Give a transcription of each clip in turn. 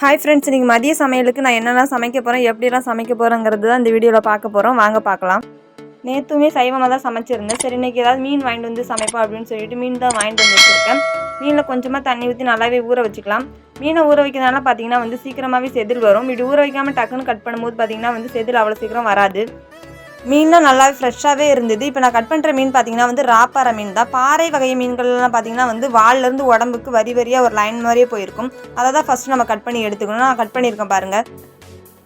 Hi friends இன்றைக்கி மதிய சமையலுக்கு நான் என்னெல்லாம் சமைக்க போகிறேன் எப்படிலாம் சமைக்க போகிறேங்கிறது தான் இந்த வீடியோவில் பார்க்க போகிறோம் வாங்க பார்க்கலாம். நேற்றுமே சைவமாக தான் சமைச்சிருந்தேன். சரி இன்றைக்கி ஏதாவது மீன் வாங்கிட்டு வந்து சமைப்போம் அப்படின்னு சொல்லிட்டு மீன் தான் வாங்கிட்டு வந்து வச்சுருக்கேன். மீனில் கொஞ்சமாக தண்ணி ஊற்றி நல்லாவே ஊற வச்சுக்கலாம். மீனை ஊற வைக்கிறதுனால பார்த்தீங்கன்னா வந்து சீக்கிரமாகவே செதில் வரும். இப்படி ஊற வைக்காமல் டக்குன்னு கட் பண்ணும்போது பார்த்தீங்கன்னா வந்து செதில் அவ்வளோ சீக்கிரம் வராது. மீனும் நல்லாவே ஃப்ரெஷ்ஷாகவே இருந்தது. இப்போ நான் கட் பண்ணுற மீன் பார்த்தீங்கன்னா வந்து ராப்பாறை மீன் தான். பாறை வகை மீன்கள்லாம் பார்த்தீங்கன்னா வந்து வால்லேருந்து உடம்புக்கு வரி வரியாக ஒரு லைன் மாதிரியே போயிருக்கும். அதை தான் ஃபஸ்ட்டு நம்ம கட் பண்ணி எடுத்துக்கணும். நான் கட் பண்ணியிருக்கேன் பாருங்கள்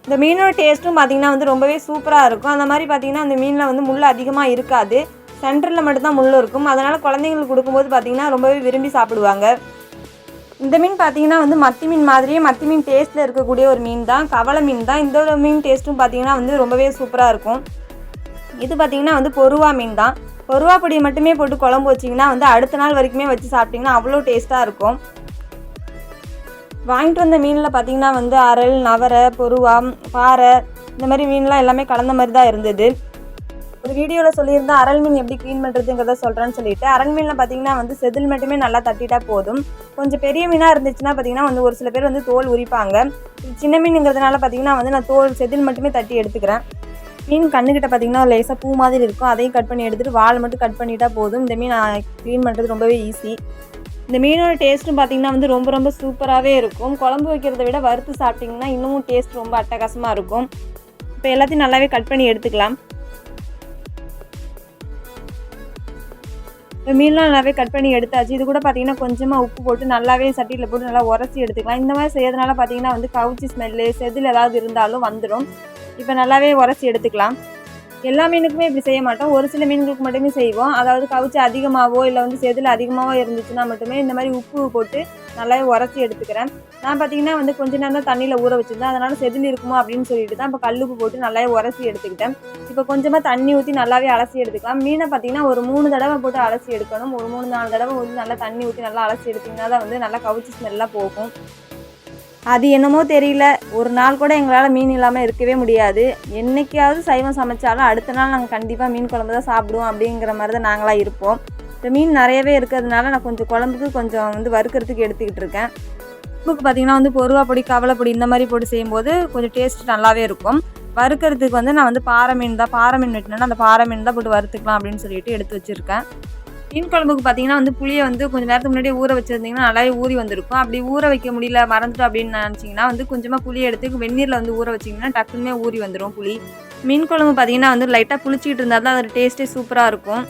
இந்த மீனோட டேஸ்ட்டும் பார்த்தீங்கன்னா வந்து ரொம்பவே சூப்பராக இருக்கும். அந்த மாதிரி பார்த்தீங்கன்னா அந்த மீனில் வந்து முள் அதிகமாக இருக்காது. சென்டரில் மட்டும்தான் முள் இருக்கும். அதனால் குழந்தைங்களுக்கு கொடுக்கும்போது பார்த்தீங்கன்னா ரொம்பவே விரும்பி சாப்பிடுவாங்க. இந்த மீன் பார்த்தீங்கன்னா வந்து மத்தி மீன் மாதிரியே மத்தி மீன் டேஸ்ட்டில் இருக்கக்கூடிய ஒரு மீன் தான். கவலை மீன் தான். இந்த மீன் டேஸ்ட்டும் பார்த்தீங்கன்னா வந்து ரொம்பவே சூப்பராக இருக்கும். இது பார்த்தீங்கன்னா வந்து பொருவா மீன் தான். பொருவா பொடியை மட்டுமே போட்டு குழம்பு வச்சிங்கன்னா வந்து அடுத்த நாள் வரைக்குமே வச்சு சாப்பிட்டிங்கன்னா அவ்வளோ டேஸ்ட்டாக இருக்கும். வாங்கிட்டு வந்த மீனில் பார்த்தீங்கன்னா வந்து அரல் நவரை பொருவா பாறை இந்த மாதிரி மீன்லாம் எல்லாமே கலந்த மாதிரி தான் இருந்தது. ஒரு வீடியோவில் சொல்லியிருந்தேன் அரல் மீன் எப்படி க்ளீன் பண்ணுறதுங்கிறத சொல்கிறேன்னு சொல்லிட்டு அரல் மீனில் பார்த்தீங்கன்னா வந்து செதில் மட்டுமே நல்லா தட்டிட்டா போதும். கொஞ்சம் பெரிய மீனாக இருந்துச்சுன்னா பார்த்தீங்கன்னா வந்து ஒரு சில பேர் வந்து தோல் உரிப்பாங்க. சின்ன மீனுங்கிறதுனால பார்த்தீங்கன்னா வந்து நான் தோல் செதில் மட்டுமே தட்டி எடுத்துக்கிறேன். மீன் கண்ணுக்கிட்ட பார்த்தீங்கன்னா லேசாக பூ மாதிரி இருக்கும். அதையும் கட் பண்ணி எடுத்துகிட்டு வால் மட்டும் கட் பண்ணிட்டா போதும். இந்த மீன் க்ளீன் பண்ணுறது ரொம்பவே ஈஸி இந்த மீனோட டேஸ்ட்டும் பார்த்தீங்கன்னா வந்து ரொம்ப ரொம்ப சூப்பராகவே இருக்கும். குழம்பு வைக்கிறத விட வறுத்து சாப்பிட்டிங்கன்னா இன்னமும் டேஸ்ட் ரொம்ப அட்டகாசமாக இருக்கும். இப்போ எல்லாத்தையும் நல்லாவே கட் பண்ணி எடுத்துக்கலாம். இப்போ மீன்லாம் நல்லாவே கட் பண்ணி எடுத்தாச்சு. இது கூட பார்த்தீங்கன்னா கொஞ்சமாக உப்பு போட்டு நல்லாவே சட்டியில் போட்டு நல்லா உரசி எடுத்துக்கலாம். இந்த மாதிரி செய்யறதுனால பார்த்தீங்கன்னா வந்து கவுச்சி ஸ்மெல்லு செதில் ஏதாவது இருந்தாலும் வந்துடும் இப்போ நல்லாவே உரச்சி எடுத்துக்கலாம். எல்லா மீனுக்குமே இப்படி செய்ய மாட்டோம். ஒரு சில மீன்களுக்கு மட்டுமே செய்வோம். அதாவது கவுச்சி அதிகமாகவோ இல்லை வந்து செதில் அதிகமாகவோ இருந்துச்சுன்னா மட்டுமே இந்த மாதிரி உப்பு போட்டு நல்லாவே உரச்சி எடுத்துக்கிறேன். நான் பார்த்தீங்கன்னா வந்து கொஞ்ச நேரம் தான் தண்ணியில் ஊற வச்சுருந்தேன். அதனால் செதில் இருக்குமோ அப்படின்னு சொல்லிட்டு தான் இப்போ கல்லுப்பு போட்டு நல்லாவே உரச்சி எடுத்துக்கிட்டேன். இப்போ கொஞ்சமாக தண்ணி ஊற்றி நல்லாவே அலசி எடுத்துக்கலாம். மீனை பார்த்தீங்கன்னா ஒரு மூணு தடவை போட்டு அலசி எடுக்கணும். ஒரு மூணு நாலு தடவை வந்து நல்லா தண்ணி ஊற்றி நல்லா அலசி எடுத்திங்கன்னா தான் வந்து நல்லா கவிச்சி ஸ்மெல்லாக போகும். அது என்னமோ தெரியல. ஒரு நாள் கூட எங்களால் மீன் இல்லாமல் இருக்கவே முடியாது. என்றைக்காவது சைவம் சமைச்சாலும் அடுத்த நாள் நாங்கள் கண்டிப்பாக மீன் குழம்பு தான் சாப்பிடுவோம் அப்படிங்கிற மாதிரி தான் நாங்களாக இருப்போம். இந்த மீன் நிறையவே இருக்கிறதுனால நான் கொஞ்சம் குழம்புக்கு கொஞ்சம் வந்து வறுக்கிறதுக்கு எடுத்துக்கிட்டு இருக்கேன். உப்புக்கு பார்த்தீங்கன்னா வந்து பொருவா பொடி கவலை பொடி இந்த மாதிரி போட்டு செய்யும்போது கொஞ்சம் டேஸ்ட் நல்லாவே இருக்கும். வறுக்கிறதுக்கு வந்து நான் வந்து பாறை மீன் தான் பாறை மீன் வெட்டினேன்னா அந்த பாறை மீன் தான் போட்டு வறுத்துக்கலாம் அப்படின்னு சொல்லிட்டு எடுத்து வச்சுருக்கேன். மீன் குழம்புக்கு பார்த்தீங்கன்னா வந்து புளியை வந்து கொஞ்சம் நேரத்துக்கு முன்னாடியே ஊற வச்சுருந்தீங்கன்னா நல்லாவே ஊறி வந்திருக்கும். அப்படி ஊற வைக்க முடியல மறந்துட்டோம் அப்படின்னு நினச்சிங்கன்னா வந்து கொஞ்சமாக புளி எடுத்து வெந்நீரில் வந்து ஊற வச்சிங்கன்னா டக்குன்னு ஊறி வந்துடும் புளி. மீன் குழம்பு பார்த்தீங்கன்னா வந்து லைட்டாக புளிச்சிக்கிட்டு இருந்தால் தான் அதோட டேஸ்ட்டே சூப்பராக இருக்கும்.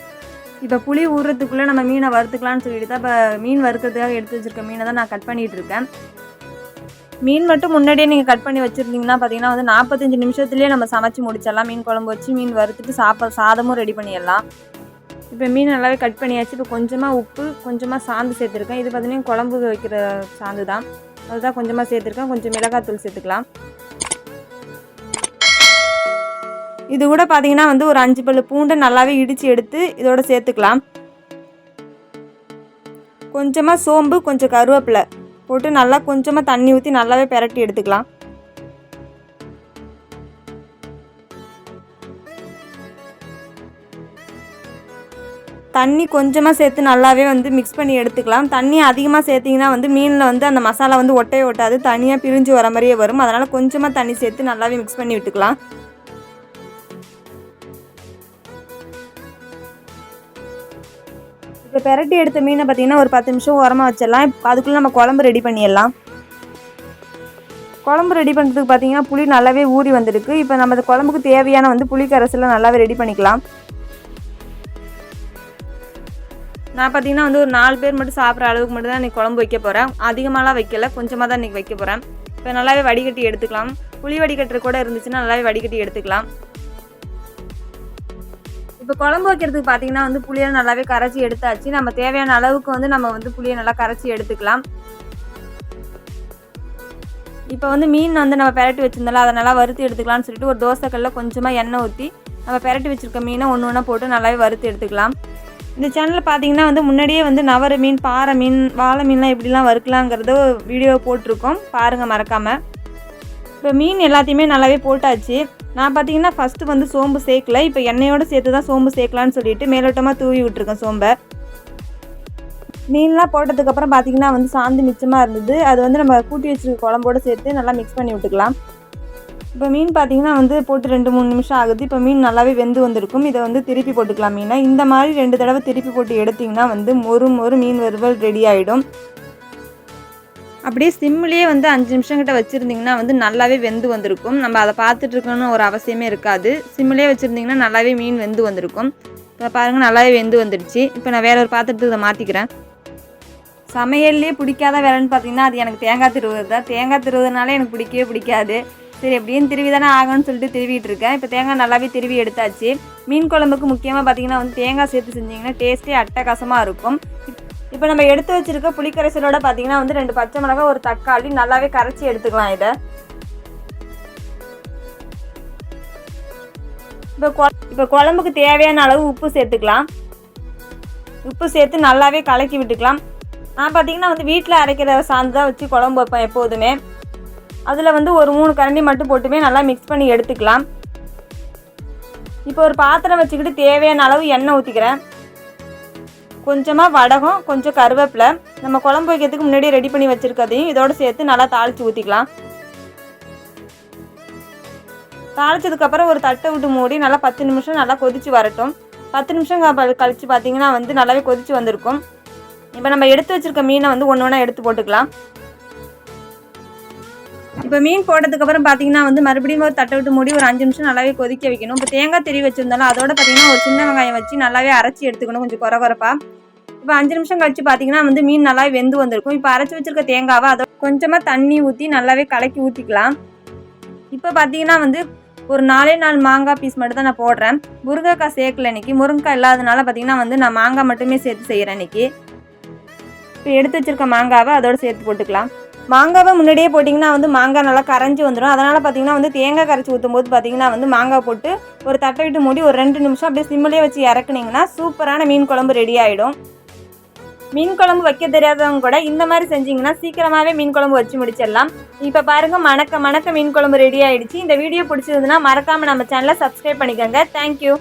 இப்போ புளி ஊறுறதுக்குள்ளே நம்ம மீனை வறுத்துக்கலாம்னு சொல்லிட்டு தான் இப்போ மீன் வறுக்கிறதுக்காக எடுத்து வச்சிருக்க மீனை தான் நான் கட் பண்ணிகிட்டு இருக்கேன். மீன் மட்டும் முன்னாடியே நீங்கள் கட் பண்ணி வச்சுருந்தீங்கன்னா பார்த்தீங்கன்னா வந்து நாற்பத்தஞ்சு நிமிஷத்துலேயே நம்ம சமைச்சு முடிச்சிடலாம். மீன் குழம்பு வச்சு மீன் வறுத்துட்டு சாப்பா சாதமும் ரெடி பண்ணிடலாம். இப்போ மீன் நல்லாவே கட் பண்ணியாச்சு. இப்போ கொஞ்சமாக உப்பு கொஞ்சமாக சாந்து சேர்த்துருக்கேன். இது பார்த்தீங்கன்னா குழம்பு வைக்கிற சாந்து தான். அதுதான் கொஞ்சமாக சேர்த்துருக்கேன். கொஞ்சம் மிளகாத்தூள் சேர்த்துக்கலாம். இது கூட பார்த்தீங்கன்னா வந்து ஒரு அஞ்சு பல்லு பூண்டை நல்லாவே இடித்து எடுத்து இதோட சேர்த்துக்கலாம். கொஞ்சமாக சோம்பு கொஞ்சம் கருவேப்பிலை போட்டு நல்லா கொஞ்சமாக தண்ணி ஊற்றி நல்லாவே பெரட்டி எடுத்துக்கலாம். தண்ணி கொஞ்சமாக சேர்த்து நல்லாவே வந்து மிக்ஸ் பண்ணி எடுத்துக்கலாம். தண்ணி அதிகமாக சேர்த்திங்கன்னா வந்து மீனில் வந்து அந்த மசாலா வந்து ஒட்டவே ஒட்டாது. தனியாக பிரிஞ்சு வர மாதிரியே வரும். அதனால் கொஞ்சமாக தண்ணி சேர்த்து நல்லாவே மிக்ஸ் பண்ணி விட்டுக்கலாம். இப்போ பெரட்டி எடுத்த மீனை பார்த்தீங்கன்னா ஒரு பத்து நிமிஷம் உரமாக வச்சிடலாம். இப்போ அதுக்குள்ளே நம்ம குழம்பு ரெடி பண்ணிடலாம். குழம்பு ரெடி பண்ணுறதுக்கு பார்த்தீங்கன்னா புளி நல்லாவே ஊறி வந்திருக்கு. இப்போ நம்ம குழம்புக்கு தேவையான வந்து புளி கரைசலை நல்லாவே ரெடி பண்ணிக்கலாம். நான் பார்த்தீங்கன்னா வந்து ஒரு நாலு பேர் மட்டும் சாப்பிட்ற அளவுக்கு மட்டும் தான் இன்றைக்கி குழம்பு வைக்க போகிறேன் அதிகமாகலாம் வைக்கல. கொஞ்சமாக தான் இன்றைக்கி வைக்க போகிறேன் இப்போ நல்லாவே வடிகட்டி எடுத்துக்கலாம். புளி வடிகட்டுற கூட இருந்துச்சுன்னா நல்லாவே வடிகட்டி எடுத்துக்கலாம். இப்போ குழம்பு வைக்கிறதுக்கு பார்த்தீங்கன்னா வந்து புளியை நல்லாவே கரைச்சி எடுத்தாச்சு. நம்ம தேவையான அளவுக்கு வந்து நம்ம வந்து புளியை நல்லா கரைச்சி எடுத்துக்கலாம். இப்போ வந்து மீன் வந்து நம்ம பெரட்டி வச்சுருந்தோம்ல அதை நல்லா வறுத்து எடுத்துக்கலாம்னு சொல்லிட்டு ஒரு தோசைக்கல்ல கொஞ்சமாக எண்ணெய் ஊற்றி நம்ம பெரட்டி வச்சுருக்க மீனை ஒன்று ஒன்றா போட்டு நல்லாவே வறுத்து எடுத்துக்கலாம். இந்த சேனலில் பார்த்தீங்கன்னா வந்து முன்னாடியே வந்து நவர மீன் பாறை மீன் வாழை மீன்லாம் எப்படிலாம் வறுக்கலாங்கிறத வீடியோ போட்டிருக்கோம். பாருங்கள் மறக்காமல் இப்போ மீன் எல்லாத்தையுமே நல்லாவே போட்டாச்சு. நான் பார்த்தீங்கன்னா ஃபஸ்ட்டு வந்து சோம்பு சேர்க்கல. இப்போ எண்ணெயோடு சேர்த்து தான் சோம்பு சேர்க்கலான்னு சொல்லிட்டு மேலோட்டமாக தூவி விட்டுருக்கேன் சோம்பை. மீன்லாம் போட்டதுக்கப்புறம் பார்த்தீங்கன்னா வந்து சாந்து மிச்சமாக இருந்தது. அது வந்து நம்ம கூட்டி வச்சுருக்க குழம்போடு சேர்த்து நல்லா மிக்ஸ் பண்ணி விட்டுக்கலாம். இப்போ மீன் பார்த்தீங்கன்னா வந்து போட்டு ரெண்டு மூணு நிமிஷம் ஆகுது. இப்போ மீன் நல்லாவே வெந்து வந்திருக்கும். இதை வந்து திருப்பி போட்டுக்கலாம் மீனை. இந்த மாதிரி ரெண்டு தடவை திருப்பி போட்டு எடுத்திங்கன்னா வந்து மொறு மொறு மீன் வறுவல் ரெடி ஆகிடும் அப்படியே சிம்லேயே வந்து அஞ்சு நிமிஷம் கிட்ட வச்சுருந்திங்கன்னா வந்து நல்லாவே வெந்து வந்திருக்கும். நம்ம அதை பார்த்துட்டு இருக்கணும்னு ஒரு அவசியமே இருக்காது. சிம்லேயே வச்சுருந்தீங்கன்னா நல்லாவே மீன் வெந்து வந்திருக்கும். இப்போ பாருங்கள் நல்லாவே வெந்து வந்துடுச்சு. இப்போ நான் வேற ஒரு பாத்திரத்துக்கு இதை மாற்றிக்கிறேன் சமையல்லே பிடிக்காத வேலைன்னு பார்த்தீங்கன்னா அது எனக்கு தேங்காய் திருவுறது தான். தேங்காய் திருவுறதுனால எனக்கு பிடிக்கவே பிடிக்காது. சரி எப்படியும் திருவி தானே ஆகணும்னு சொல்லிட்டு திருவிட்டு இருக்கேன் இப்போ தேங்காய் நல்லாவே திருவி எடுத்தாச்சு. மீன் குழம்புக்கு முக்கியமாக பார்த்தீங்கன்னா வந்து தேங்காய் சேர்த்து செஞ்சிங்கன்னா டேஸ்ட்டே அட்டகாசமாக இருக்கும். இப்போ நம்ம எடுத்து வச்சிருக்க புளிக்கரைசலோட பார்த்தீங்கன்னா வந்து ரெண்டு பச்சை மிளகாய் ஒரு தக்காளி நல்லாவே கரைச்சி எடுத்துக்கலாம் இதை. இப்போ கொ இப்போ குழம்புக்கு தேவையான அளவு உப்பு சேர்த்துக்கலாம். உப்பு சேர்த்து நல்லாவே கலக்கி விட்டுக்கலாம். நான் பார்த்தீங்கன்னா வந்து வீட்டில் அரைக்கிற சாந்து தான் வச்சு குழம்பு வைப்பேன் எப்போதுமே. அதில் வந்து ஒரு மூணு கரண்டி மட்டும் போட்டுமே நல்லா மிக்ஸ் பண்ணி எடுத்துக்கலாம். இப்போ ஒரு பாத்திரம் வச்சுக்கிட்டு தேவையான அளவு எண்ணெய் ஊற்றிக்கிறேன் கொஞ்சமாக வடகம் கொஞ்சம் கருவேப்பிலை. நம்ம குழம்பு வைக்கிறதுக்கு முன்னாடியே ரெடி பண்ணி வச்சுருக்கதையும் இதோடு சேர்த்து நல்லா தாளித்து ஊற்றிக்கலாம் தாளித்ததுக்கப்புறம் ஒரு தட்டை விட்டு மூடி நல்லா பத்து நிமிஷம் நல்லா கொதித்து வரட்டும். பத்து நிமிஷம் க- கழிச்சு பார்த்தீங்கன்னா வந்து நல்லாவே கொதித்து வந்திருக்கும். இப்போ நம்ம எடுத்து வச்சுருக்க மீனை வந்து ஒன்று ஒன்றா எடுத்து போட்டுக்கலாம். இப்போ மீன் போட்டதுக்கப்புறம் பார்த்தீங்கன்னா வந்து மறுபடியும் ஒரு தட்டை விட்டு மூடி ஒரு அஞ்சு நிமிஷம் நல்லாவே கொதிக்க வைக்கணும். இப்போ தேங்காய் திரி வச்சிருந்தாலும் அதோட பார்த்தீங்கன்னா ஒரு சின்ன வெங்காயம் வச்சு நல்லாவே அரைச்சி எடுத்துக்கணும் கொஞ்சம் குறை குறைப்பா இப்போ அஞ்சு நிமிஷம் கழிச்சு பார்த்தீங்கன்னா வந்து மீன் நல்லாவே வெந்து வந்திருக்கும். இப்போ அரைச்சி வச்சிருக்க தேங்காவை அதோட கொஞ்சமாக தண்ணி ஊற்றி நல்லாவே கலக்கி ஊற்றிக்கலாம் இப்போ பார்த்தீங்கன்னா வந்து ஒரு நாலே நாலு மாங்காய் பீஸ் மட்டும் தான் நான் போடுறேன். முருங்கைக்காய் சேர்க்கல இன்னைக்கு. முருங்கைக்காய் இல்லாதனால பார்த்தீங்கன்னா வந்து நான் மாங்காய் மட்டுமே சேர்த்து செய்கிறேன் இன்னைக்கு. இப்போ எடுத்து வச்சிருக்க மாங்காவை அதோட சேர்த்து போட்டுக்கலாம். மாங்காவை முன்னாடியே போட்டிங்கன்னா வந்து மாங்காய் நல்லா கரைஞ்சி வந்துடும். அதனால் பார்த்தீங்கன்னா வந்து தேங்காய் கரைச்சி ஊற்றும் போது பார்த்திங்கன்னா வந்து மாங்காய் போட்டு ஒரு தட்டை விட்டு மூடி ஒரு ரெண்டு நிமிஷம் அப்படியே சிம்மிலே வச்சு இறக்குனீங்கன்னா சூப்பரான மீன் குழம்பு ரெடி ஆகிடும் மீன் குழம்பு வைக்க தெரியாதவங்க கூட இந்த மாதிரி செஞ்சிங்கன்னா சீக்கிரமாகவே மீன் குழம்பு வச்சு முடிச்சிடலாம். இப்போ பாருங்க மணக்க மணக்க மீன் குழம்பு ரெடி ஆகிடுச்சு இந்த வீடியோ பிடிச்சிருந்ததுன்னா மறக்காமல் நம்ம சேனலை சப்ஸ்கிரைப் பண்ணிக்கோங்க. தேங்க்யூ